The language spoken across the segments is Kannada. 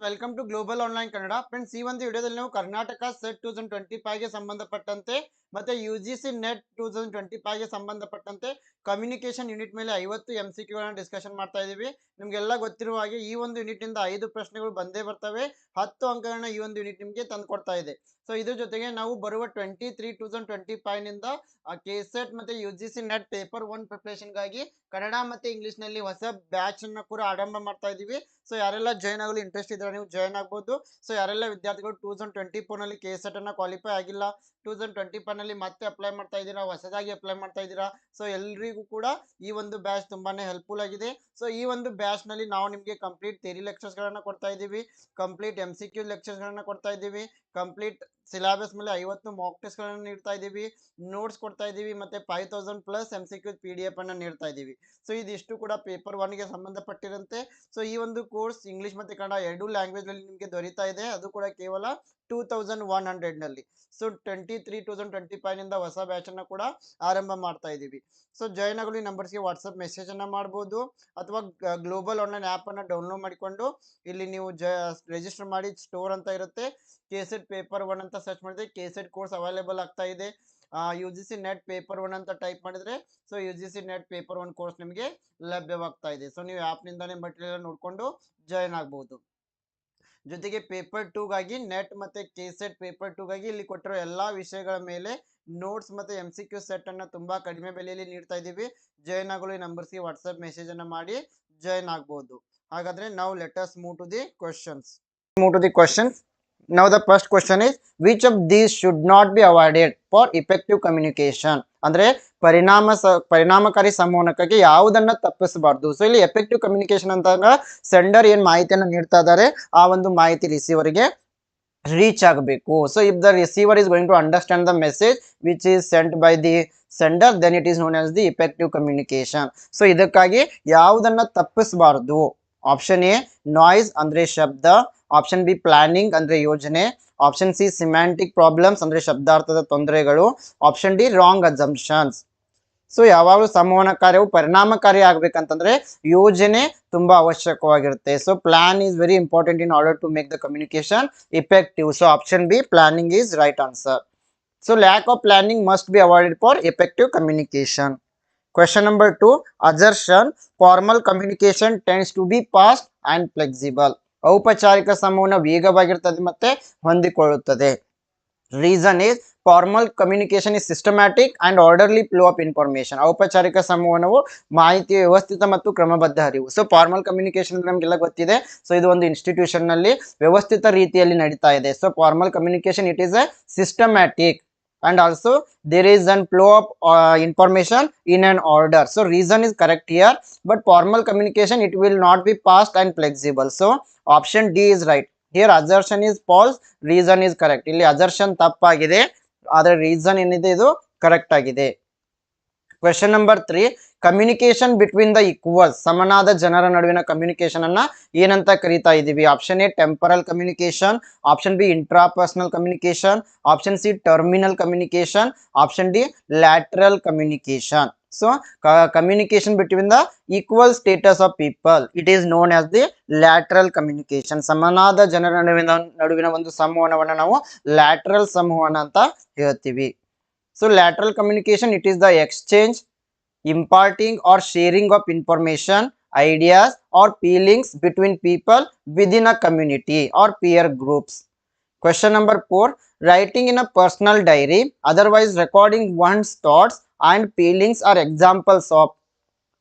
Welcome to global online Kannada friends ಈ ಒಂದು ವಿಡಿಯೋದಲ್ಲಿ ನಾವು Karnataka SET two thousand twenty ಫೈವ್ಗೆ ಸಂಬಂಧಪಟ್ಟಂತೆ ಮತ್ತೆ U G C NET two thousand twenty ಫೈವ್ಗೆ ಸಂಬಂಧಪಟ್ಟಂತೆ ಕಮ್ಯುನಿಕೇಶನ್ ಯೂನಿಟ್ ಮೇಲೆ ಐವತ್ತು ಎಂ ಸಿ ಕ್ಯೂಗಳನ್ನ ಡಿಸ್ಕಷನ್ ಮಾಡ್ತಾ ಇದ್ದೀವಿ ನಿಮಗೆಲ್ಲ ಗೊತ್ತಿರುವ ಹಾಗೆ ಈ ಒಂದು ಯೂನಿಟ್ನಿಂದ ಐದು ಪ್ರಶ್ನೆಗಳು ಬಂದೇ ಬರ್ತವೆ. ಹತ್ತು ಅಂಕಗಳನ್ನ ಈ ಒಂದು ಯೂನಿಟ್ ನಿಮಗೆ ತಂದು ಕೊಡ್ತಾ ಇದೆ. ಸೊ ಇದ್ರ ಜೊತೆಗೆ ನಾವು ಬರುವ twenty three two thousand twenty ಫೈವ್ನಿಂದ K SET ಮತ್ತೆ U G C NET paper one ಪ್ರಿಪ್ರೇಷನ್ಗಾಗಿ Kannada ಮತ್ತೆ ಇಂಗ್ಲೀಷ್ನಲ್ಲಿ ಹೊಸ ಬ್ಯಾಚ್ ಅನ್ನ ಕೂಡ ಆರಂಭ ಮಾಡ್ತಾ ಇದ್ದೀವಿ ಸೊ ಯಾರೆಲ್ಲ ಜಾಯ್ನ್ ಆಗಲು ಇಂಟ್ರೆಸ್ಟ್ ಇದ್ರೆ ನೀವು ಜಾಯ್ನ್ ಆಗ್ಬೋದು. ಸೊ ಯಾರೆಲ್ಲ ವಿದ್ಯಾರ್ಥಿಗಳು ಟೂ ತೌಸಂಡ್ ಟ್ವೆಂಟಿ ಫೋರ್ನಲ್ಲಿ ಕೆಸೆಟ್ ಅನ್ನ ಕ್ವಾಲಿಫೈ ಆಗಿಲ್ಲ ಟೂ ತೌಸಂಡ್ ಟ್ವೆಂಟಿ ಫೈವ್ನಲ್ಲಿ ಮತ್ತೆ ಅಪ್ಲೈ ಮಾಡ್ತಾ ಇದ್ದೀರಾ? ಹೊಸದಾಗಿ ಅಪ್ಲೈ ಮಾಡ್ತಾ ಇದ್ದೀರಾ? ಸೊ ಎಲ್ರಿಗೂ ಕೂಡ ಈ ಒಂದು ಬ್ಯಾಚ್ ತುಂಬಾನೇ ಹೆಲ್ಪ್ಫುಲ್ ಆಗಿದೆ. ಸೊ ಈ ಒಂದು ಬ್ಯಾಚ್ನಲ್ಲಿ ನಾವು ನಿಮಗೆ ಕಂಪ್ಲೀಟ್ ಥೇರಿ ಲೆಕ್ಚರ್ಸ್ ಗಳನ್ನ ಕೊಡ್ತಾ ಇದ್ದೀವಿ. Complete M C Q lectures ಗಳನ್ನ ಕೊಡ್ತಾ ಇದ್ದೀವಿ. ಕಂಪ್ಲೀಟ್ ಸಿಲೆಬಸ್ ಮೇಲೆ ಐವತ್ತು ಮಾಕ್ ಟೆಸ್ಟ್ ಗಳನ್ನ ನೀಡ್ತಾ ಇದ್ದೀವಿ. ನೋಟ್ಸ್ ಕೊಡ್ತಾ ಇದ್ದೀವಿ ಮತ್ತೆ five thousand plus M C Q P D F ಅನ್ನ ನೀಡ್ತಾ ಇದ್ದೀವಿ. ಸೊ ಇದಿಷ್ಟು ಕೂಡ ಪೇಪರ್ ಒನ್ಗೆ ಸಂಬಂಧಪಟ್ಟಿರಂತೆ ಸೊ ಈ ಒಂದು ಕೋರ್ಸ್ ಇಂಗ್ಲಿಷ್ ಮತ್ತೆ ಕನ್ನಡ ಎರಡು ಲ್ಯಾಂಗ್ವೇಜ್ ನಿಮಗೆ ದೊರೀತಾ ಇದೆ. ಅದು ಕೂಡ ಕೇವಲ two thousand one ಹಂಡ್ರೆಡ್ನಲ್ಲಿ. So twenty three thousand twenty ಫೈವ್ನಿಂದ ಹೊಸ ಬ್ಯಾಚ್ ಅನ್ನ ಕೂಡ ಆರಂಭ ಮಾಡ್ತಾ ಇದೀವಿ. ಸೊ ಜಾಯ್ನ್ ಆಗಲು ಈ ನಂಬರ್ಸ್ಗೆ ವಾಟ್ಸಪ್ ಮೆಸೇಜ್ ಅನ್ನ ಮಾಡಬಹುದು ಅಥವಾ ಗ್ಲೋಬಲ್ ಆನ್ಲೈನ್ ಆ್ಯಪ್ ಅನ್ನ ಡೌನ್ಲೋಡ್ ಮಾಡಿಕೊಂಡು ಇಲ್ಲಿ ನೀವು ರಿಜಿಸ್ಟರ್ ಮಾಡಿ ಸ್ಟೋರ್ ಅಂತ ಇರುತ್ತೆ. ಕೆ ಸೆಟ್ ಪೇಪರ್ ಒನ್ ಅಂತ ಸರ್ಚ್ ಮಾಡಿದ್ರೆ ಕೆ ಸೆಟ್ ಕೋರ್ಸ್ ಅವೈಲೇಬಲ್ ಆಗ್ತಾ ಇದೆ. U G C NET paper one ಅಂತ ಟೈಪ್ ಮಾಡಿದ್ರೆ so U G C NET paper one course ನಿಮಗೆ ಲಭ್ಯವಾಗ್ತಾ ಇದೆ. ಸೊ ನೀವು ಆ್ಯಪ್ನಿಂದಾನೇ ಮಟೀರಿಯಲ್ ನೋಡಿಕೊಂಡು ಜಾಯ್ನ್ ಆಗ್ಬೋದು. ಜೊತೆಗೆ ಪೇಪರ್ ಟೂಗಾಗಿ ನೆಟ್ ಮತ್ತೆ ಕೆ ಸೆಟ್ ಪೇಪರ್ ಟೂಗಾಗಿ ಇಲ್ಲಿ ಕೊಟ್ಟಿರೋ ಎಲ್ಲಾ ವಿಷಯಗಳ ಮೇಲೆ ನೋಟ್ಸ್ ಮತ್ತೆ ಎಂ ಸಿ ಕ್ಯೂ ಸೆಟ್ ಅನ್ನ ತುಂಬಾ ಕಡಿಮೆ ಬೆಲೆಯಲ್ಲಿ ನೀಡ್ತಾ ಇದ್ದೀವಿ. ಜಾಯ್ನ್ ಆಗಲು ಈ ನಂಬರ್ಸ್ಗೆ ಮೆಸೇಜ್ ಅನ್ನ ಮಾಡಿ ಜಾಯ್ನ್ ಆಗ್ಬೋದು. ಹಾಗಾದ್ರೆ ನಾವು letters move to the questions move to the questions now the first question is which of these should not be avoided for effective communication ಅಂದ್ರೆ ಪರಿಣಾಮ ಪರಿಣಾಮಕಾರಿ ಸಂವಹನಕ್ಕಾಗಿ ಯಾವುದನ್ನ ತಪ್ಪಿಸಬಾರ್ದು. ಸೊ ಇಲ್ಲಿ ಎಫೆಕ್ಟಿವ್ ಕಮ್ಯುನಿಕೇಶನ್ ಅಂತಾಗ ಸೆಂಡರ್ ಏನ್ ಮಾಹಿತಿಯನ್ನು ನೀಡ್ತಾ ಇದ್ದಾರೆ, ಆ ಒಂದು ಮಾಹಿತಿ ರಿಸೀವರ್ಗೆ ರೀಚ್ ಆಗಬೇಕು. So if the receiver is going to understand the message which is sent by the sender then it is known as the effective communication so ಇದಕ್ಕಾಗಿ ಯಾವುದನ್ನ ತಪ್ಪಿಸಬಾರ್ದು? ಆಪ್ಷನ್ ಎ ನಾಯ್ಸ್ ಅಂದ್ರೆ ಶಬ್ದ. ಆಪ್ಷನ್ ಬಿ ಪ್ಲಾನಿಂಗ್ ಅಂದ್ರೆ ಯೋಜನೆ. ಆಪ್ಷನ್ ಸಿ ಸಿಮ್ಯಾಂಟಿಕ್ ಪ್ರಾಬ್ಲಮ್ಸ್ ಅಂದ್ರೆ ಶಬ್ದಾರ್ಥದ ತೊಂದರೆಗಳು. Option D wrong assumptions so ಯಾವಾಗಲೂ ಸಂವಹನ ಕಾರ್ಯವು ಪರಿಣಾಮಕಾರಿ ಆಗ್ಬೇಕಂತಂದ್ರೆ ಯೋಜನೆ ತುಂಬಾ ಅವಶ್ಯಕವಾಗಿರುತ್ತೆ. So plan is very important in order to make the communication effective so option B planning is right answer so lack of planning must be avoided for effective communication question number two assertion formal communication tends to be fast and flexible ಔಪಚಾರಿಕ ಸಂವಹನ ವೇಗವಾಗಿರ್ತದೆ ಮತ್ತೆ ಹೊಂದಿಕೊಳ್ಳುತ್ತದೆ. Reason is formal communication is systematic and orderly flow of information ಔಪಚಾರಿಕ ಸಂವಹನವು ಮಾಹಿತಿ ವ್ಯವಸ್ಥಿತ ಮತ್ತು ಕ್ರಮಬದ್ಧ ಹರಿವು. ಸೊ ಫಾರ್ಮಲ್ ಕಮ್ಯುನಿಕೇಶನ್ ನಮಗೆಲ್ಲ ಗೊತ್ತಿದೆ. ಸೊ ಇದು ಒಂದು ಇನ್ಸ್ಟಿಟ್ಯೂಷನ್ನಲ್ಲಿ ವ್ಯವಸ್ಥಿತ ರೀತಿಯಲ್ಲಿ ನಡೀತಾ ಇದೆ. So formal communication it is a systematic and also there is an flow of uh, information in an order so reason is correct here but formal communication it will not be fast and flexible so option d is right here assertion is false reason is correct ಇಲ್ಲಿ assertion ತಪ್ಪಾಗಿದೆ ಆದರೆ ರೀಸನ್ ಏನಿದೆ ಇದು ಕರೆಕ್ಟ್ ಆಗಿದೆ Question number three communication between the equal ಸಮನಾದ ಜನರ ನಡುವಿನ ಕಮ್ಯುನಿಕೇಶನ್ ಅನ್ನ ಏನಂತ ಕರಿತಾ ಇದೀವಿ? Option A temporal communication option B intrapersonal communication option C terminal communication option D lateral communication so communication between the equal status of people it is known as the lateral communication ಸಮನಾದ ಜನರ ನಡುವಿನ ನಡುವಿನ ಒಂದು ಸಂವಹನವನ್ನು ನಾವು ಲ್ಯಾಟ್ರಲ್ ಸಂವಹನ ಅಂತ ಹೇಳ್ತೀವಿ. So lateral communication, it is the exchange, imparting or sharing of information, ideas, or feelings between people within a community or peer groups. Question number 4. Writing in a personal diary, otherwise recording one's thoughts and feelings are examples of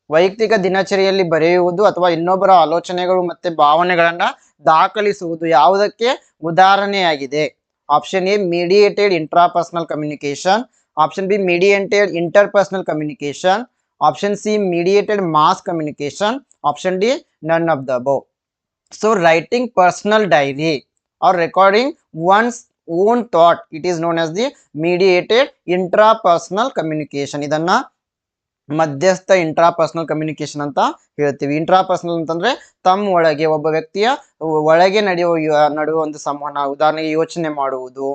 ವೈಯಕ್ತಿಕ ದಿನಚರಿಯಲ್ಲಿ ಬರೆಯುವುದು ಅಥವಾ ಇನ್ನೊಬ್ಬರ ಆಲೋಚನೆಗಳು ಮತ್ತೆ ಭಾವನೆಗಳನ್ನು ದಾಖಲಿಸುವುದು ಯಾವುದಕ್ಕೆ ಉದಾಹರಣೆಯಾಗಿದೆ option A mediated intrapersonal communication option B mediated interpersonal communication option C mediated mass communication option D none of the above. So writing personal diary or recording one's own thought it is known as the mediated intrapersonal communication ಇದನ್ನ ಮಧ್ಯಸ್ಥ ಇಂಟ್ರಾಪರ್ಸನಲ್ ಕಮ್ಯುನಿಕೇಶನ್ ಅಂತ ಹೇಳ್ತೀವಿ. ಇಂಟ್ರಾಪರ್ಸನಲ್ ಅಂತಂದ್ರೆ ತಮ್ಮ ಒಳಗೆ ಒಬ್ಬ ವ್ಯಕ್ತಿಯ ಒಳಗೆ ನಡೆಯುವ ನಡುವ ಒಂದು ಸಂವಹನ, ಉದಾಹರಣೆಗೆ ಯೋಚನೆ ಮಾಡುವುದು.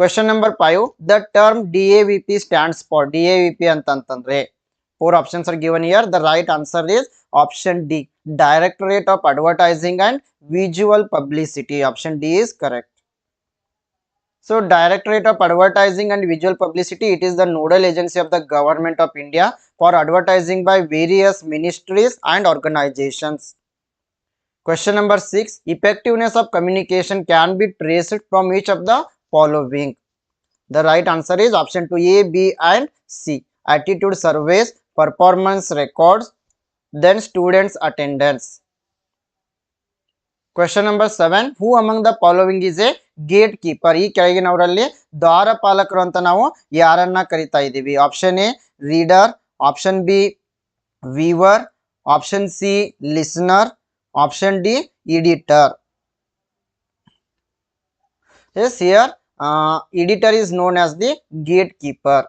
Question number five the term D A V P stands for D A V P ಅಂತಂತಂದ್ರೆ Four options are given here. The right answer is option D. Directorate of Advertising and Visual Publicity. Option D is correct. So, Directorate of Advertising and Visual Publicity, it is the nodal agency of the Government of India for advertising by various ministries and organizations. Question number 6. Effectiveness of communication can be traced from each of the following. The right answer is option 2 A, B and C. Attitude surveys, performance records, then students attendance. Question number seven who among the following is a gate keeper ಈ ಕೆಳಗಿನವರಲ್ಲಿ ದ್ವಾರಪಾಲಕರು ಅಂತ ನಾವು ಯಾರನ್ನ ಕರಿತಾ ಇದ್ದೀವಿ? Option A reader option B viewer option C listener option D editor yes here editor is known as the gatekeeper.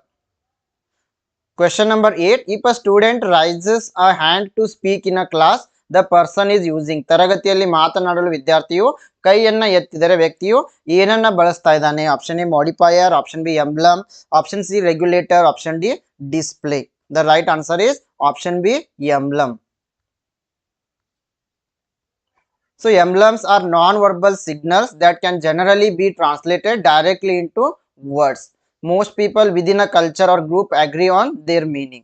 Question number 8. If a student raises a hand to speak in a class, the person is using. ತರಗತಿಯಲ್ಲಿ ಮಾತನಾಡಲು ವಿದ್ಯಾರ್ಥಿಯು ಕೈಯನ್ನ ಎತ್ತಿದರೆ ವ್ಯಕ್ತಿಯು ಏನನ್ನ ಬಳಸ್ತಾ ಇದ್ದಾನೆ option A modifier option B emblem option C regulator option D display the right answer is option B emblem So emblems are non-verbal signals that can generally be translated directly into words. Most people within a culture or group agree on their meaning.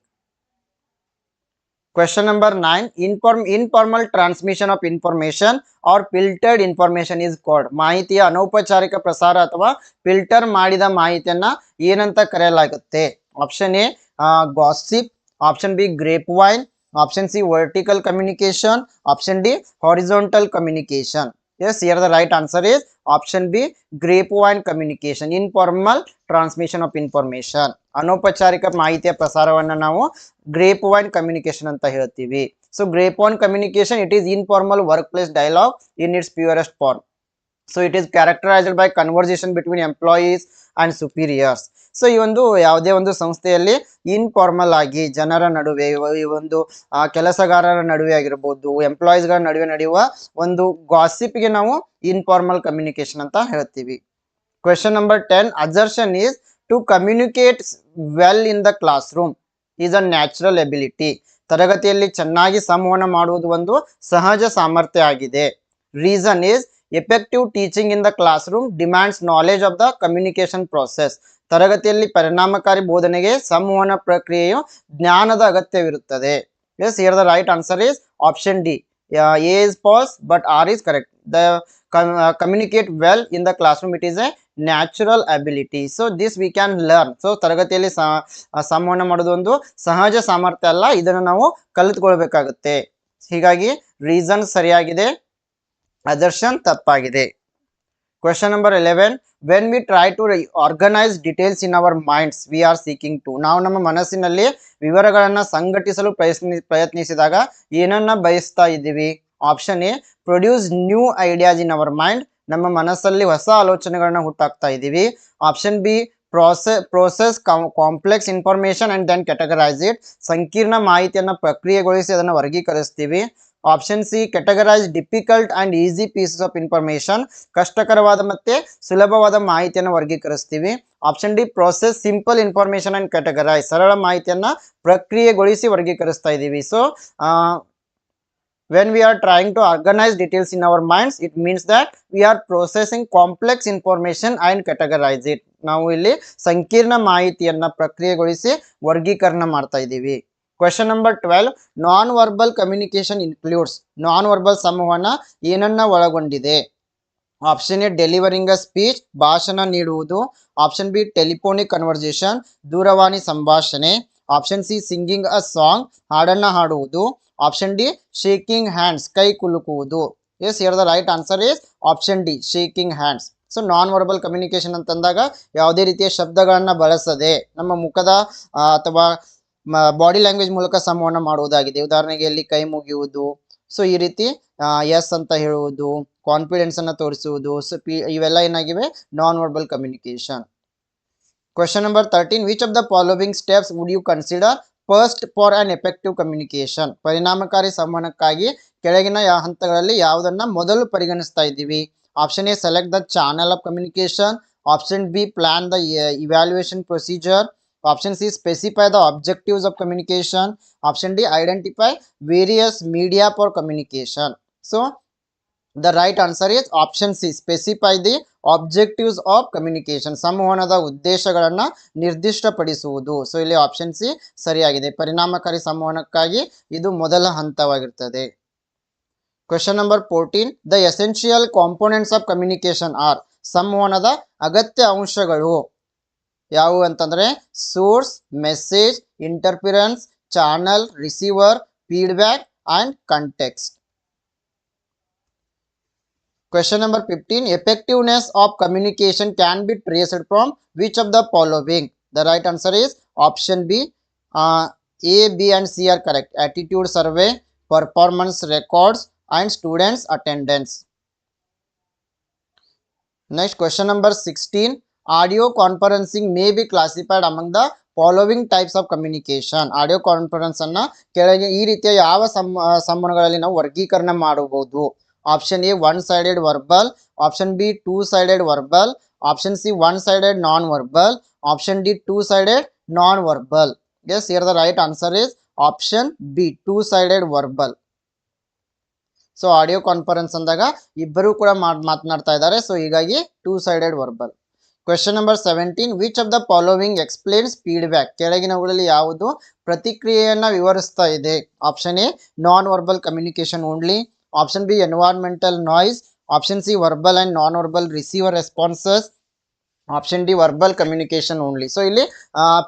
Question number 9. Inform, informal transmission of information or filtered information is called. ಮಾಹಿತಿಯ ಅನೌಪಚಾರಿಕ ಪ್ರಸಾರ ಅಥವಾ ಫಿಲ್ಟರ್ ಮಾಡಿದ ಮಾಹಿತಿಯನ್ನ ಏನಂತ ಕರೆಯಲಾಗುತ್ತೆ option A gossip option B grape wine option c vertical communication option d horizontal communication yes here the right answer is option b grapevine communication informal transmission of information ಅನೌಪಚಾರಿಕ ಮಾಹಿತಿಯ ಪ್ರಸಾರವನ್ನು ನಾವು ಗ್ರೇಪ್ ವೈನ್ ಕಮ್ಯುನಿಕೇಶನ್ ಅಂತ ಹೇಳ್ತೀವಿ so grape wine communication it is informal workplace dialogue in its purest form so it is characterised by conversation between employees and superiors so ಈ ಒಂದು ಯಾವುದೇ ಒಂದು ಸಂಸ್ಥೆಯಲ್ಲಿ ಇನ್ಫಾರ್ಮಲ್ ಆಗಿ ಜನರ ನಡುವೆ, ಈ ಒಂದು ಕೆಲಸಗಾರರ ನಡುವೆ ಆಗಿರ್ಬೋದು ಎಂಪ್ಲಾಯೀಸ್ಗಳ ನಡುವೆ ನಡೆಯುವ ಒಂದು ಗಾಸಿಪ್ಗೆ ನಾವು ಇನ್ಫಾರ್ಮಲ್ ಕಮ್ಯುನಿಕೇಶನ್ ಅಂತ ಹೇಳ್ತೀವಿ. Question number ten assertion is to communicate well in the classroom is a natural ability ತರಗತಿಯಲ್ಲಿ ಚೆನ್ನಾಗಿ ಸಂವಹನ ಮಾಡುವುದು ಒಂದು ಸಹಜ ಸಾಮರ್ಥ್ಯ ಆಗಿದೆ. Reason is effective teaching in the classroom demands knowledge of the communication process ತರಗತಿಯಲ್ಲಿ ಪರಿಣಾಮಕಾರಿ ಬೋಧನೆಗೆ ಸಂವಹನ ಪ್ರಕ್ರಿಯೆಯು ಜ್ಞಾನದ ಅಗತ್ಯವಿರುತ್ತದೆ. Yes here the right answer is option D A is false but R is correct the communicate well in the class room it is a natural ability so this we can learn so ತರಗತಿಯಲ್ಲಿ ಸಂವಹನ ಮಾಡೋದು ಒಂದು ಸಹಜ ಸಾಮರ್ಥ್ಯ ಅಲ್ಲ. ಇದನ್ನು ನಾವು ಕಲಿತ್ಕೊಳ್ಬೇಕಾಗುತ್ತೆ. ಹೀಗಾಗಿ ರೀಸನ್ ಸರಿಯಾಗಿದೆ. ಅದರ್ಶನ್ ತಪ್ಪಾಗಿದೆ. Question number eleven when we try to organise details in our minds we are seeking to ನಾವು ನಮ್ಮ ಮನಸ್ಸಿನಲ್ಲಿ ವಿವರಗಳನ್ನು ಸಂಘಟಿಸಲು ಪ್ರಯತ್ನಿ, ಪ್ರಯತ್ನಿಸಿದಾಗ ಏನನ್ನ ಬಯಸ್ತಾ ಇದ್ದೀವಿ? Option A produce new ideas in our mind ನಮ್ಮ ಮನಸ್ಸಲ್ಲಿ ಹೊಸ ಆಲೋಚನೆಗಳನ್ನ ಹುಟ್ಟಾಕ್ತಾ ಇದ್ದೀವಿ. Option B process process complex information and then categorize it ಸಂಕೀರ್ಣ ಮಾಹಿತಿಯನ್ನು ಪ್ರಕ್ರಿಯೆಗೊಳಿಸಿ ಅದನ್ನು ವರ್ಗೀಕರಿಸ್ತೀವಿ. Option C categorize difficult and easy pieces of information ಕಷ್ಟಕರವಾದ ಮತ್ತೆ ಸುಲಭವಾದ ಮಾಹಿತಿಯನ್ನು ವರ್ಗೀಕರಿಸ್ತೀವಿ. Option D process simple information and categorize ಸರಳ ಮಾಹಿತಿಯನ್ನ ಪ್ರಕ್ರಿಯೆಗೊಳಿಸಿ ವರ್ಗೀಕರಿಸ್ತಾ ಇದ್ದೀವಿ so when we are trying to organize details in our minds, it means that we are processing complex information and categorize it. ನಾವು ಇಲ್ಲಿ ಸಂಕೀರ್ಣ ಮಾಹಿತಿಯನ್ನ ಪ್ರಕ್ರಿಯೆಗೊಳಿಸಿ ವರ್ಗೀಕರಣ ಮಾಡ್ತಾ ಇದ್ದೀವಿ question number twelve non verbal communication includes non verbal ಸಂವಹನ ಏನನ್ನ ಒಳಗೊಂಡಿದೆ? Option A delivering a speech ಭಾಷಣ ನೀಡುವುದು. ಆಪ್ಷನ್ ಬಿ ಟೆಲಿಫೋನಿಕ್ ಕನ್ವರ್ಸೇಷನ್ ದೂರವಾಣಿ ಸಂಭಾಷಣೆ. Option C singing a song ಹಾಡನ್ನ ಹಾಡುವುದು. ಆಪ್ಷನ್ ಡಿ ಶೇಕಿಂಗ್ ಹ್ಯಾಂಡ್ಸ್ ಕೈ ಕುಲುಕುವುದು. Yes here the right answer is option D shaking hands so non verbal communication ಅಂತಂದಾಗ ಯಾವುದೇ ರೀತಿಯ ಶಬ್ದಗಳನ್ನು ಬಳಸದೆ ನಮ್ಮ ಮುಖದ ಅಥವಾ ಬಾಡಿ ಲ್ಯಾಂಗ್ವೇಜ್ ಮೂಲಕ ಸಂವಹನ ಮಾಡುವುದಾಗಿದೆ. ಉದಾಹರಣೆಗೆ ಇಲ್ಲಿ ಕೈ ಮುಗಿಯುವುದು ಸೊ ಈ ರೀತಿ ಎಸ್ ಅಂತ ಹೇಳುವುದು ಕಾನ್ಫಿಡೆನ್ಸ್ ಅನ್ನ ತೋರಿಸುವುದು ಸೊ ಇವೆಲ್ಲ ಏನಾಗಿವೆ? Non verbal communication question number thirteen which of the following steps would you consider first for an effective communication ಪರಿಣಾಮಕಾರಿ ಸಂವಹನಕ್ಕಾಗಿ ಕೆಳಗಿನ ಹಂತಗಳಲ್ಲಿ ಯಾವುದನ್ನ ಮೊದಲು ಪರಿಗಣಿಸ್ತಾ ಇದ್ದೀವಿ. Option A select the channel of communication option B plan the evaluation procedure option C specify the objectives of communication option D identify various media for communication so the right answer is option C specify the objectives of communication ಸಂವಹನದ ಉದ್ದೇಶಗಳನ್ನು ನಿರ್ದಿಷ್ಟಪಡಿಸುವುದು. ಸೊ ಇಲ್ಲಿ ಆಪ್ಷನ್ ಸಿ ಸರಿಯಾಗಿದೆ. ಪರಿಣಾಮಕಾರಿ ಸಂವಹನಕ್ಕಾಗಿ ಇದು ಮೊದಲ ಹಂತವಾಗಿರ್ತದೆ. Question number fourteen the essential components of communication are ಸಂವಹನದ ಅಗತ್ಯ ಅಂಶಗಳು. ಯಾವುವು ಅಂತಂದ್ರೆ source message interference channel receiver feedback and context Question number 15 Effectiveness of communication can be traced from which of the following? The right answer is option B. Uh, A, B, and C are correct. Attitude survey, performance records, and students' attendance. Next, question number 16 Audio conferencing may be classified among the following types of communication audio conference ಅನ್ನ ಕೆಳಗೆ ಈ ರೀತಿಯ ಯಾವ ಸಂವಹನಗಳಲ್ಲಿ ನಾವು ವರ್ಗೀಕರಣ ಮಾಡಬಹುದು. Option A one sided verbal option B two sided verbal option C one sided non verbal option D two sided non verbal yes here the right answer is option B two sided verbal so audio conference ಅಂದಾಗ ಇಬ್ಬರು ಕೂಡ ಮಾತನಾಡ್ತಾ ಇದ್ದಾರೆ. ಸೊ ಹೀಗಾಗಿ two sided verbal question number seventeen which of the following explains feedback ಕೆಳಗಿನವುಗಳಲ್ಲಿ ಯಾವುದು? ಪ್ರತಿಕ್ರಿಯೆಯನ್ನ ವಿವರಿಸ್ತಾ ಇದೆ. Option A non verbal communication only option B environmental noise option C verbal and non verbal receiver responses option D verbal communication only so ಇಲ್ಲಿ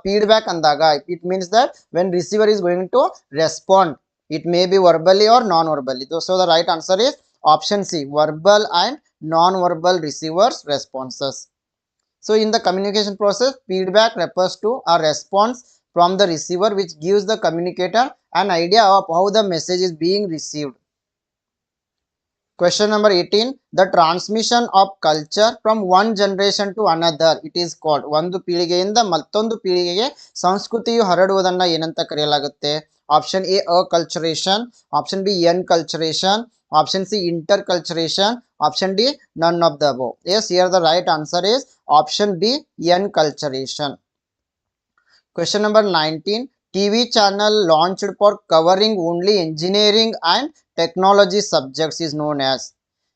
ಫೀಡ್ಬ್ಯಾಕ್ ಅಂದಾಗ it means that when receiver is going to respond it may be verbally or non-verbally. So, so the right answer is option C, verbal and non-verbal receivers responses. So in the communication process, feedback refers to a response from the receiver which gives the communicator an idea of how the message is being received. Question number 18. The transmission of culture from one generation to another. It is called. ಒಂದು ಪೀಳಿಗೆಯಿಂದ ಮತ್ತೊಂದು ಪೀಳಿಗೆಗೆ ಸಂಸ್ಕೃತಿಯು yu ಏನಂತ ಕರೆಯಲಾಗುತ್ತೆ option A acculturation option B enculturation option C interculturation option D none of the above yes here the right answer is option B enculturation Question number 19. TV channel launched for covering only engineering and technology subjects is known as.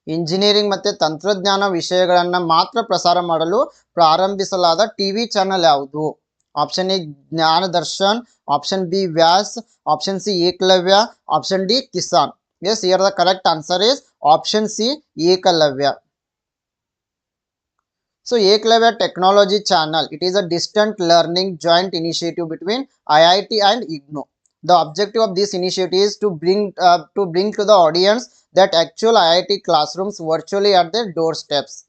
Engineering ಮತ್ತೆ ತಂತ್ರಜ್ಞಾನ ವಿಷಯಗಳನ್ನ ಮಾತ್ರ ಪ್ರಸಾರ ಮಾಡಲು ಪ್ರಾರಂಭಿಸಲಾದ ಟಿವಿ ಚಾನೆಲ್ ಯಾವುದು? Option A Gyandarshan. Option B Vyas. Option C Eklavya. Option D Kisan. Yes, here the correct answer is option C, Ekalavya. So eKalavya Technology Channel, it is a distant learning joint initiative between IIT and IGNO. The objective of this initiative is to bring uh, to bring to the audience that actual IIT classrooms virtually at their doorsteps.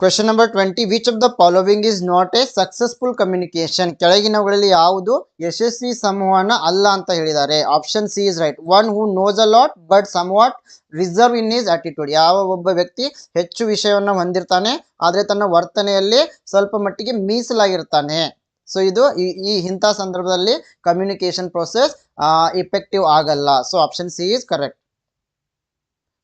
Question number 20. Which of the following is not a successful communication? ಕೆಳಗಿನವುಗಳಲ್ಲಿ ಯಾವುದು ಯಶಸ್ವಿ ಸಂವಹನ ಅಲ್ಲ ಅಂತ ಹೇಳಿದ್ದಾರೆ. Option C is right one who knows a lot but somewhat reserve in his attitude ಯಾವ ಒಬ್ಬ ವ್ಯಕ್ತಿ ಹೆಚ್ಚು ವಿಷಯವನ್ನು ಹೊಂದಿರ್ತಾನೆ, ಆದರೆ ತನ್ನ ವರ್ತನೆಯಲ್ಲಿ ಸ್ವಲ್ಪ ಮಟ್ಟಿಗೆ ಮೀಸಲಾಗಿರ್ತಾನೆ. ಸೊ ಇದು ಈ ಈ ಇಂಥ ಸಂದರ್ಭದಲ್ಲಿ ಕಮ್ಯುನಿಕೇಶನ್ ಪ್ರೋಸೆಸ್ ಇಫೆಕ್ಟಿವ್ ಆಗಲ್ಲ. So option C is correct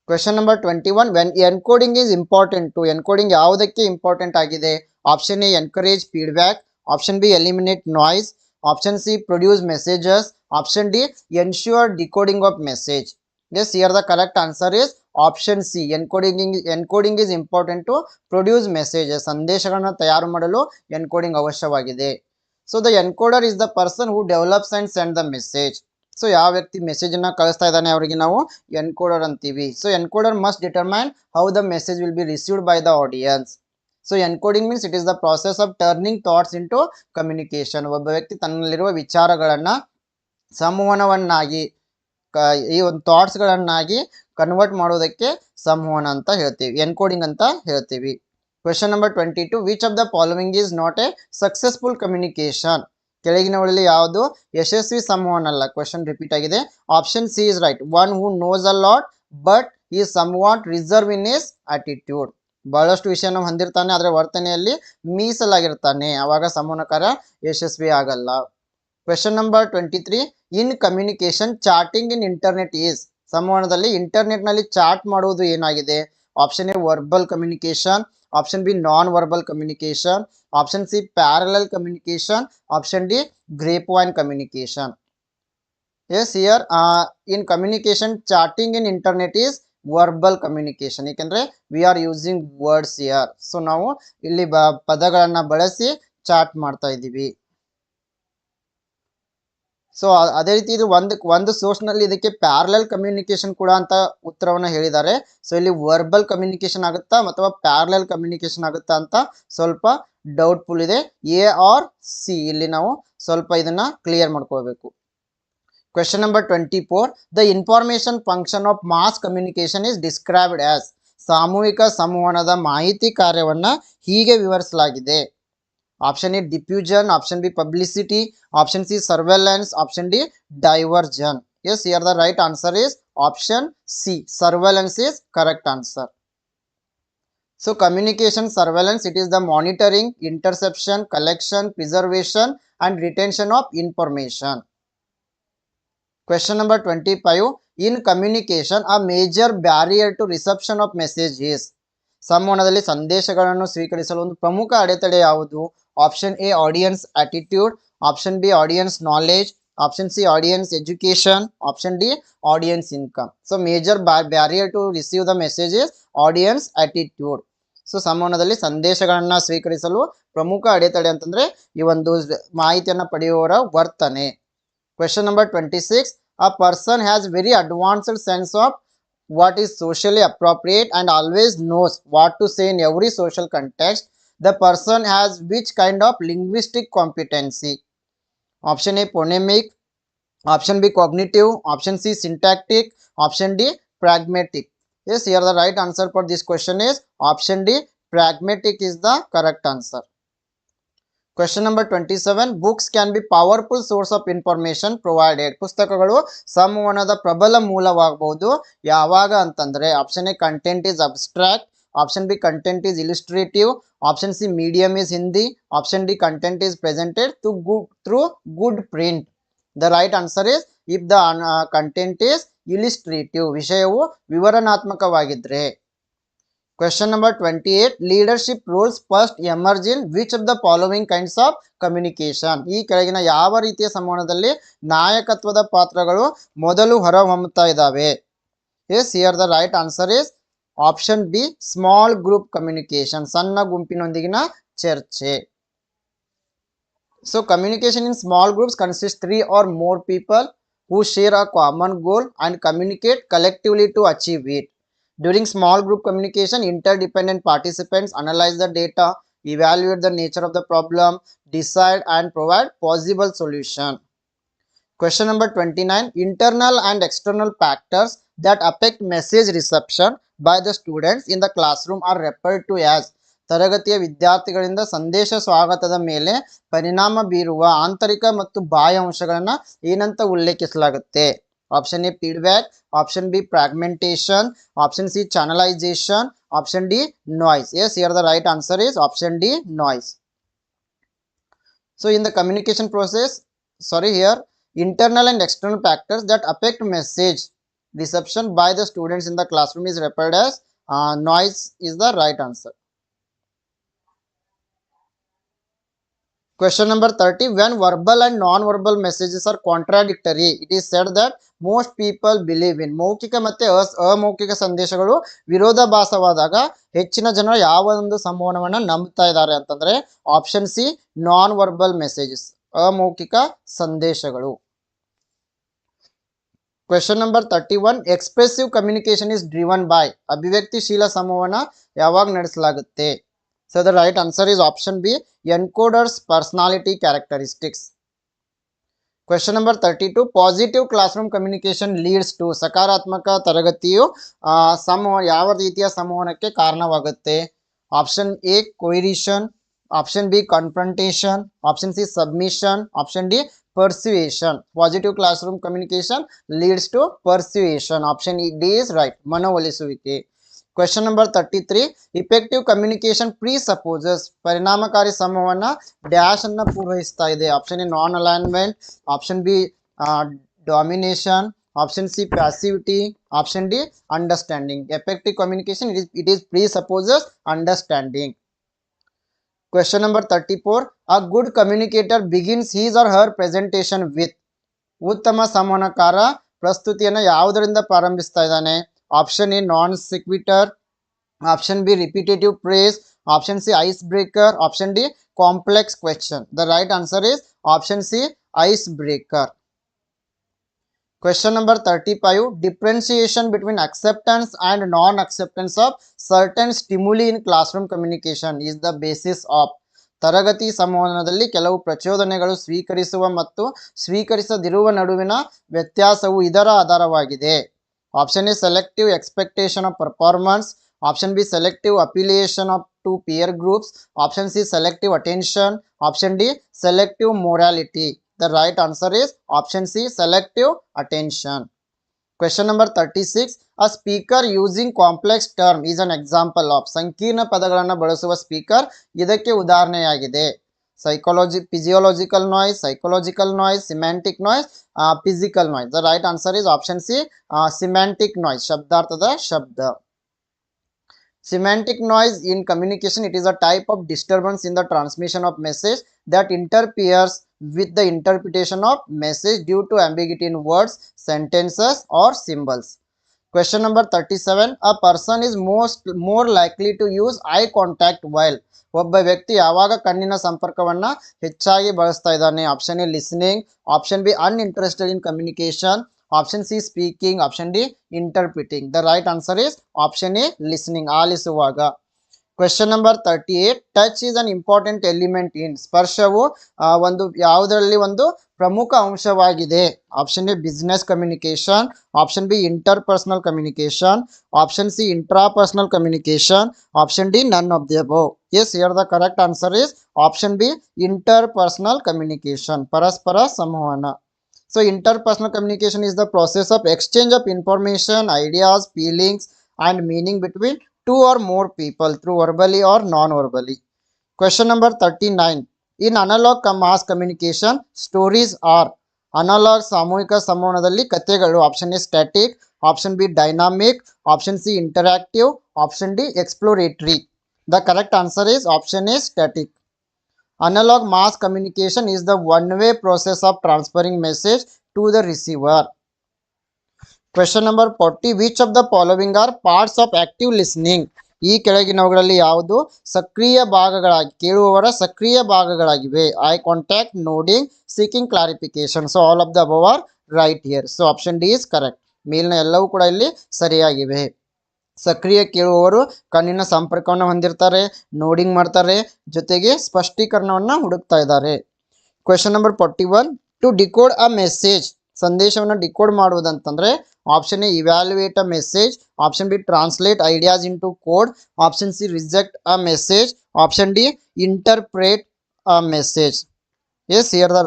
question number twenty one when encoding is important to encoding ಯಾವುದಕ್ಕೆ ಇಂಪಾರ್ಟೆಂಟ್ ಆಗಿದೆ? Option A encourage feedback option B eliminate noise option C produce messages option D ensure decoding of message yes here the correct answer is option C encoding encoding is important to produce messages ಸಂದೇಶಗಳನ್ನ ತಯಾರು ಮಾಡಲು encoding ಅವಶ್ಯವಾಗಿದೆ. So the encoder is the person who develops and send the message so ಯಾವ ವ್ಯಕ್ತಿ ಮೆಸೇಜ್ ಅನ್ನ ಕಳಿಸ್ತಾ ಇದ್ದಾನೆ ಅವರಿಗೆ ನಾವು ಎನ್ಕೋಡರ್ ಅಂತೀವಿ. So encoder must determine how the message will be received by the audience so encoding means it is the process of turning thoughts into communication ಒಬ್ಬ ವ್ಯಕ್ತಿ ತನ್ನಲ್ಲಿರುವ ವಿಚಾರಗಳನ್ನು ಸಂವಹನವನ್ನಾಗಿ ಈ ಒಂದು ಥಾಟ್ಸ್ಗಳನ್ನಾಗಿ ಕನ್ವರ್ಟ್ ಮಾಡೋದಕ್ಕೆ ಸಂವಹನ ಅಂತ ಹೇಳ್ತೀವಿ. ಎನ್ಕೋಡಿಂಗ್ ಅಂತ ಹೇಳ್ತೀವಿ. Question number twenty two which of the following is not a successful communication ಕೆಳಗಿನವುಗಳಲ್ಲಿ ಯಾವುದು? ಯಶಸ್ವಿ ಸಂವಹನ ಅಲ್ಲ. ಕ್ವೆಶನ್ ರಿಪೀಟ್ ಆಗಿದೆ. Option C is right one who knows a lot but ಈ somewhat reserve in his attitude ಬಹಳಷ್ಟು ವಿಷಯನ ಹೊಂದಿರ್ತಾನೆ, ಆದರೆ ವರ್ತನೆಯಲ್ಲಿ ಮೀಸಲಾಗಿರ್ತಾನೆ. ಅವಾಗ ಸಂವಹನಕಾರ ಯಶಸ್ವಿ ಆಗಲ್ಲ. Question number twenty three in communication chatting in internet is ಸಂವಹನದಲ್ಲಿ ಇಂಟರ್ನೆಟ್ನಲ್ಲಿ ಚಾಟ್ ಮಾಡುವುದು ಏನಾಗಿದೆ? Option A verbal communication option B non verbal communication option C parallel communication option D grapevine communication yes here in communication chatting in internet is verbal communication ಏಕೆಂದ್ರೆ we are using words here so ನಾವು ಇಲ್ಲಿ ಬ, ಪದಗಳನ್ನು ಬಳಸಿ ಚಾಟ್ ಮಾಡ್ತಾ ಇದ್ದೀವಿ. ಸೊ ಅದೇ ರೀತಿ ಇದು ಒಂದು ಒಂದು ಸೋರ್ಸ್ನಲ್ಲಿ ಇದಕ್ಕೆ ಪ್ಯಾರಲಲ್ ಕಮ್ಯುನಿಕೇಶನ್ ಕೂಡ ಅಂತ ಉತ್ತರವನ್ನು ಹೇಳಿದ್ದಾರೆ. ಸೊ ಇಲ್ಲಿ ವರ್ಬಲ್ ಕಮ್ಯುನಿಕೇಶನ್ ಆಗುತ್ತಾ ಅಥವಾ ಪ್ಯಾರಲಲ್ ಕಮ್ಯುನಿಕೇಶನ್ ಆಗುತ್ತಾ ಅಂತ ಸ್ವಲ್ಪ ಡೌಟ್ಫುಲ್ ಇದೆ. ಎ ಆರ್ ಸಿ ಇಲ್ಲಿ ನಾವು ಸ್ವಲ್ಪ ಇದನ್ನ ಕ್ಲಿಯರ್ ಮಾಡ್ಕೋಬೇಕು question number twenty four the information function of mass communication is described as ಸಾಮೂಹಿಕ ಸಂವಹನದ ಮಾಹಿತಿ ಕಾರ್ಯವನ್ನ ಹೀಗೆ ವಿವರಿಸಲಾಗಿದೆ. Option A diffusion option B publicity option C surveillance option D diversion yes here the right answer is option C. Surveillance is correct answer. So communication surveillance, it is the monitoring, interception, collection, preservation and retention of information. Question number 25. In communication, a major barrier to reception of message is ಸಂವಹನದಲ್ಲಿ ಸಂದೇಶಗಳನ್ನು ಸ್ವೀಕರಿಸಲು ಒಂದು ಪ್ರಮುಖ ಅಡೆತಡೆ ಯಾವುದು option A audience attitude option B audience knowledge option C audience education option D audience income so major barrier to receive the messages audience attitude so ಸಂವಹನದಲ್ಲಿ ಸಂದೇಶಗಳನ್ನ ಸ್ವೀಕರಿಸಲು ಪ್ರಮುಖ ಅಡೆತಡೆ ಅಂತಂದ್ರೆ ಈ ಒಂದು ಮಾಹಿತಿಯನ್ನ ಪಡೆಯುವವರ ವರ್ತನೆ. Question number twenty six a person has very advanced sense of what is socially appropriate and always knows what to say in every social context. The person has which kind of linguistic competency option a phonemic option b cognitive option c syntactic option d pragmatic yes here the right answer for this question is option d pragmatic is the correct answer question number 27 books can be powerful source of information provided ಪುಸ್ತಕಗಳು ಸಂವಹನದ ಪ್ರಬಲ ಮೂಲವಾಗಬಹುದು ಯಾವಾಗ ಅಂತಂದ್ರೆ option A content is abstract option B content is ಇಲಿಸ್ಟ್ರೇಟಿವ್ option C medium is Hindi option D content is presented to good through good print the right answer is if the content is ಇಲಿಸ್ಟ್ರೇಟಿವ್ ವಿಷಯವು ವಿವರಣಾತ್ಮಕವಾಗಿದ್ರೆ. Question number twenty Leadership leadership first first in which of the following kinds of communication ಈ ಕೆಳಗಿನ ಯಾವ ರೀತಿಯ ಸಂವಹನದಲ್ಲಿ ನಾಯಕತ್ವದ ಪಾತ್ರಗಳು ಮೊದಲು ಹೊರಹೊಮ್ಮುತ್ತಾ ಇದ್ದಾವೆ? Yes here the right answer is Option B small group communication ಸಣ್ಣ ಗುಂಪಿನೊಂದಿಗಿನ ಚರ್ಚೆ so communication in small groups consist three or more people who share a common goal and communicate collectively to achieve it During small group communication, interdependent participants analyze the data, evaluate the nature of the problem, decide and provide possible solution. Question number 29. Internal and external factors that affect message reception by the students in the classroom are referred to as. ತರಗತಿಯ ವಿದ್ಯಾರ್ಥಿಗಳಿಂದ ಸಂದೇಶ ಸ್ವಾಗತದ ಮೇಲೆ ಪರಿಣಾಮ ಬೀರುವ ಆಂತರಿಕ ಮತ್ತು ಬಾಹ್ಯ ಅಂಶಗಳನ್ನು ಏನಂತ ಉಲ್ಲೇಖಿಸಲಾಗುತ್ತೆ. Option A feedback option B fragmentation option C channelization option D noise yes here the right answer is option D noise so in the communication process sorry here internal and external factors that affect message. Reception by the students in the classroom is referred as uh, noise is the right answer question number 30 when verbal and non-verbal messages are contradictory it is said that most people believe in ಮೌಖಿಕ ಮತ್ತೆ ಅಸ್- ಅಮೌಖಿಕ ಸಂದೇಶಗಳು ವಿರೋಧಾಭಾಸವಾದಾಗ ಹೆಚ್ಚಿನ ಜನರು ಯಾವ ಒಂದು ಸಂವಹನವನ್ನ ನಂಬ್ತಾ ಇದ್ದಾರೆ ಅಂತಂದ್ರೆ option C non verbal messages ಅಮೌಖಿಕ ಸಂದೇಶಗಳು question number thirty one expressive communication is driven by ಅಭಿವ್ಯಕ್ತಿಶೀಲ ಸಂವಹನ ಯಾವಾಗ ನಡೆಸಲಾಗುತ್ತೆ so the right answer is option B encoder's personality characteristics question number thirty two positive classroom communication leads to ಸಕಾರಾತ್ಮಕ ತರಗತಿಯು ಆ, ಸಂವಹ ಯಾವ ರೀತಿಯ ಸಂವಹನಕ್ಕೆ ಕಾರಣವಾಗುತ್ತೆ option A coercion option B confrontation option C submission option D persuasion positive classroom communication leads to persuasion option D is right ಮನವೊಲಿಸುವಿಕೆ question number thirty three effective communication presupposes ಪರಿಣಾಮಕಾರಿ ಸಂವಹನ ಡ್ಯಾಶ್ ಅನ್ನ ಪೂರೈಸ್ತಾ ಇದೆ option A non alignment option B domination Option C, passivity. Option D, understanding. Effective communication, it is, it is presupposes understanding. Question number 34. A good communicator begins his or her presentation with ಉತ್ತಮ ಸಂವಹನಕಾರ ಪ್ರಸ್ತುತಿಯನ್ನು ಯಾವುದರಿಂದ ಪ್ರಾರಂಭಿಸ್ತಾ ಇದ್ದಾನೆ? Option A non sequitur option B repetitive praise option C ice breaker option D complex question the right answer is option C ice breaker Question number 35 Differentiation between acceptance and non acceptance of certain stimuli in classroom communication is the basis of ತರಗತಿ ಸಂವಹನದಲ್ಲಿ ಕೆಲವು ಪ್ರಚೋದನೆಗಳು ಸ್ವೀಕರಿಸುವ ಮತ್ತು ಸ್ವೀಕರಿಸದಿರುವ ನಡುವಿನ ವ್ಯತ್ಯಾಸವು ಇದರ ಆಧಾರವಾಗಿದೆ. Option A selective expectation of performance option B selective affiliation of to peer groups option C selective attention option D selective morality The right answer is option C selective attention. Question number 36. A speaker using complex term is an example of ಸಂಕೀರ್ಣ ಪದಗಳನ್ನು ಬಳಸುವ ಸ್ಪೀಕರ್ ಇದಕ್ಕೆ ಉದಾಹರಣೆಯಾಗಿದೆ psychology physiological noise psychological noise semantic noise physical noise the right answer is option C semantic noise ಶಬ್ದಾರ್ಥದ ಶಬ್ದ Semantic noise in communication it is a type of disturbance in the transmission of message that interferes with the interpretation of message due to ambiguity in words, sentences or symbols. Question number 37 A person is most more likely to use eye contact while ಒಬ್ಬ ವ್ಯಕ್ತಿ ಯಾವಾಗ ಕಣ್ಣಿನ ಸಂಪರ್ಕವನ್ನ ಹೆಚ್ಚಾಗಿ ಬಳಸ್ತಾ ಇದ್ದಾನೆ option A listening option B uninterested in communication option C speaking option D interpreting the right answer is option A listening ಆಲಿಸುವಾಗ Question number thirty eight touch is an important element in ಸ್ಪರ್ಶವು ಆ, ಒಂದು ಯಾವುದರಲ್ಲಿ ಒಂದು ಪ್ರಮುಖ ಅಂಶವಾಗಿದೆ. Option A business communication option B interpersonal communication option C intrapersonal communication option D none of the above yes here the correct answer is option B interpersonal communication ಪರಸ್ಪರ ಸಂವಹನ So interpersonal communication is the process of exchange of information, ideas, feelings and meaning between two or more people through verbally or non-verbally. Question number 39. In analog com- mass communication, stories are analog ಸಾಮೂಹಿಕ ಸಂವಹನದಲ್ಲಿ ಕಥೆಗಳು option A static option B dynamic option C interactive option D exploratory the correct answer is option A static Analog mass communication is the one-way process of transferring message to the receiver. Question number 40. Which of the following are parts of active listening ಈ ಕೆಳಗಿನವುಗಳಲ್ಲಿ ಯಾವುದು ಸಕ್ರಿಯ ಭಾಗಗಳಾಗಿ, ಕೇಳುವವರ ಸಕ್ರಿಯ ಭಾಗಗಳಾಗಿವೆ? Eye contact nodding seeking clarification so all of the above are right here so option D is correct ಮೇಲಿನ ಎಲ್ಲವೂ ಕೂಡ ಇಲ್ಲಿ ಸರಿಯಾಗಿವೆ. ಸಕ್ರಿಯ ಕೇಳುವವರು ಕಣ್ಣಿನ ಸಂಪರ್ಕವನ್ನು ಹೊಂದಿರ್ತಾರೆ ನೋಡಿಂಗ್ ಮಾಡ್ತಾರೆ, ಜೊತೆಗೆ ಸ್ಪಷ್ಟೀಕರಣವನ್ನು ಹುಡುಕ್ತಾ ಇದ್ದಾರೆ. Question number forty one to decode a message ಸಂದೇಶವನ್ನು decode ಮಾಡುವುದಂತಂದ್ರೆ option A evaluate a message option B translate ideas into code option C reject a message option D interpret a message yes here the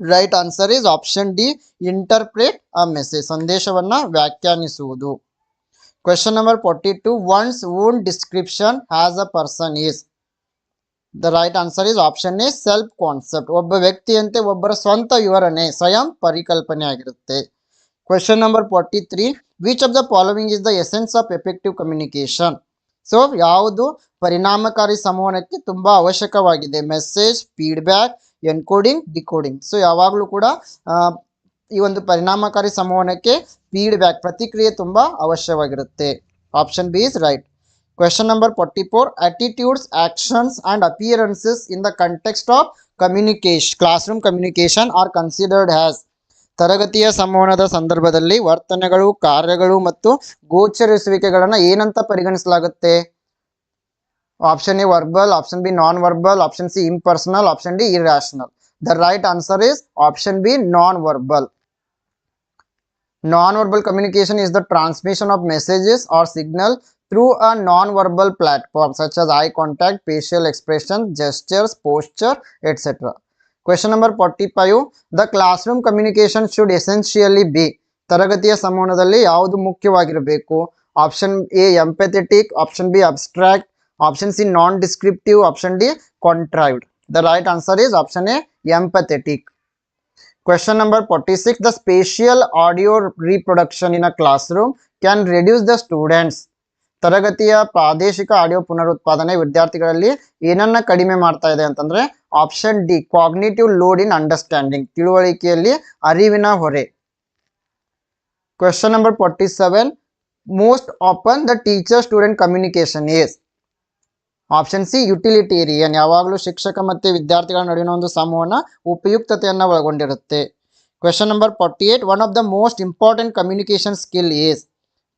right answer is option D interpret a message ಸಂದೇಶವನ್ನ ವ್ಯಾಖ್ಯಾನಿಸುವುದು Question number 42. One's own description as a person is. The right answer is option A self concept. ಒಬ್ಬ ವ್ಯಕ್ತಿಯಂತೆ ಒಬ್ಬರ ಸ್ವಂತ ವಿವರಣೆ, ಸ್ವಯಂ ಪರಿಕಲ್ಪನೆ ಆಗಿರುತ್ತೆ. Question number forty three which of the following is the essence of effective communication so ಯಾವುದು ಪರಿಣಾಮಕಾರಿ ಸಂವಹನಕ್ಕೆ ತುಂಬಾ ಅವಶ್ಯಕವಾಗಿದೆ. Message feedback encoding decoding so ಯಾವಾಗಲೂ ಕೂಡ ಆ, ಈ ಒಂದು ಪರಿಣಾಮಕಾರಿ ಸಂವಹನಕ್ಕೆ ಫೀಡ್ಬ್ಯಾಕ್ ಪ್ರತಿಕ್ರಿಯೆ ತುಂಬಾ ಅವಶ್ಯವಾಗಿರುತ್ತೆ. Option B is right question number forty four attitudes actions and appearances in the context of communication classroom communication are considered has ತರಗತಿಯ ಸಂವಹನದ ಸಂದರ್ಭದಲ್ಲಿ ವರ್ತನೆಗಳು, ಕಾರ್ಯಗಳು ಮತ್ತು ಗೋಚರಿಸುವಿಕೆಗಳನ್ನು ಏನಂತ ಪರಿಗಣಿಸಲಾಗುತ್ತೆ? Option A verbal option B non verbal option C impersonal option D irrational the right answer is option B non verbal non verbal communication is the transmission of messages or signal through a non verbal platform such as eye contact facial expression gestures posture etcetera Question number 45. The classroom communication should essentially be ತರಗತಿಯ ಸಂವಹನದಲ್ಲಿ ಯಾವುದು ಮುಖ್ಯವಾಗಿರಬೇಕು option A empathetic option B abstract option C non descriptive option D contrived the right answer is option A empathetic Question number 46. The spatial audio reproduction in a classroom can reduce the students. ತರಗತಿಯ ಪ್ರಾದೇಶಿಕ ಆಡಿಯೋ ಪುನರುತ್ಪಾದನೆ ವಿದ್ಯಾರ್ಥಿಗಳಲ್ಲಿ ಏನನ್ನ ಕಡಿಮೆ ಮಾಡ್ತಾ ಇದೆ ಅಂತಂದ್ರೆ option D cognitive load in understanding ತಿಳುವಳಿಕೆಯಲ್ಲಿ ಅರಿವಿನ ಹೊರೆ. Question number forty seven most often the teacher student communication is option C utilitarian ಯಾವಾಗಲೂ ಶಿಕ್ಷಕ ಮತ್ತು ವಿದ್ಯಾರ್ಥಿಗಳ ನಡುವಿನ ಒಂದು ಸಮೂಹನ ಉಪಯುಕ್ತತೆಯನ್ನು ಒಳಗೊಂಡಿರುತ್ತೆ. Question number forty eight one of the most important communication skill is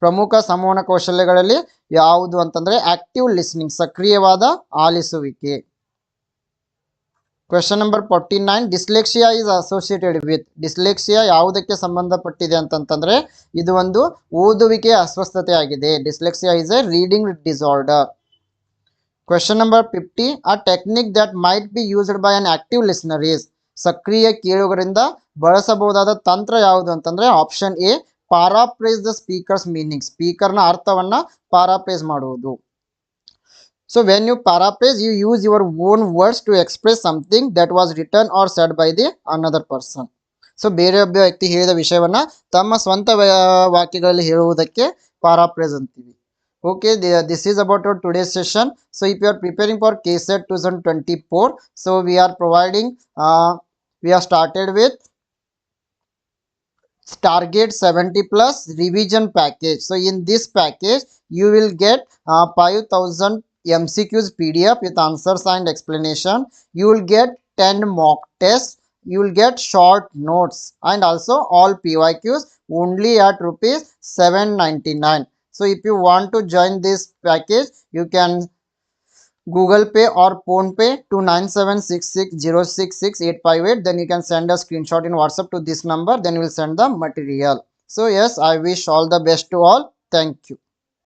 ಪ್ರಮುಖ ಸಂವಹನ ಕೌಶಲ್ಯಗಳಲ್ಲಿ ಯಾವುದು ಅಂತಂದರೆ ಆಕ್ಟಿವ್ ಲಿಸ್ನಿಂಗ್ ಸಕ್ರಿಯವಾದ ಆಲಿಸುವಿಕೆ. Question number forty nine dyslexia is associated with dyslexia ಯಾವುದಕ್ಕೆ ಸಂಬಂಧಪಟ್ಟಿದೆ ಅಂತಂತಂದರೆ, ಇದು ಒಂದು ಓದುವಿಕೆ ಅಸ್ವಸ್ಥತೆ ಆಗಿದೆ dyslexia is a reading disorder question number fifty a technique that might be used by an active listener is ಸಕ್ರಿಯ ಕೇಳುಗರಿಂದ ಬಳಸಬಹುದಾದ ತಂತ್ರ ಯಾವುದು ಅಂತಂದರೆ option A paraphrase the speaker's meaning ಸ್ಪೀಕರ್ನ ಅರ್ಥವನ್ನು ಪಾರಾಪ್ರೇಸ್ ಮಾಡುವುದು. So when you paraphrase you use your own words to express something that was written or said by the another person so ಬೇರೆ ಒಬ್ಬ ವ್ಯಕ್ತಿ ಹೇಳಿದ ವಿಷಯವನ್ನ ತಮ್ಮ ಸ್ವಂತ ವ- ವಾಕ್ಯಗಳಲ್ಲಿ ಹೇಳುವುದಕ್ಕೆ ಪಾರಾಪ್ರೇಸ್ ಅಂತೀವಿ okay the- this is about our today's session so if you are preparing for kset 2024 so we are providing uh, we have started with target 70 plus revision package so in this package you will get uh, 5000 mcqs pdf with answers and explanation. You will get 10 mock tests. You will get short notes and also all pyqs only at rupees 799 so if you want to join this package you can google pay or phone pay to 9766066858 then you can send a screenshot in whatsapp to this number. Then we will send the material. So yes i wish all the best to all. Thank you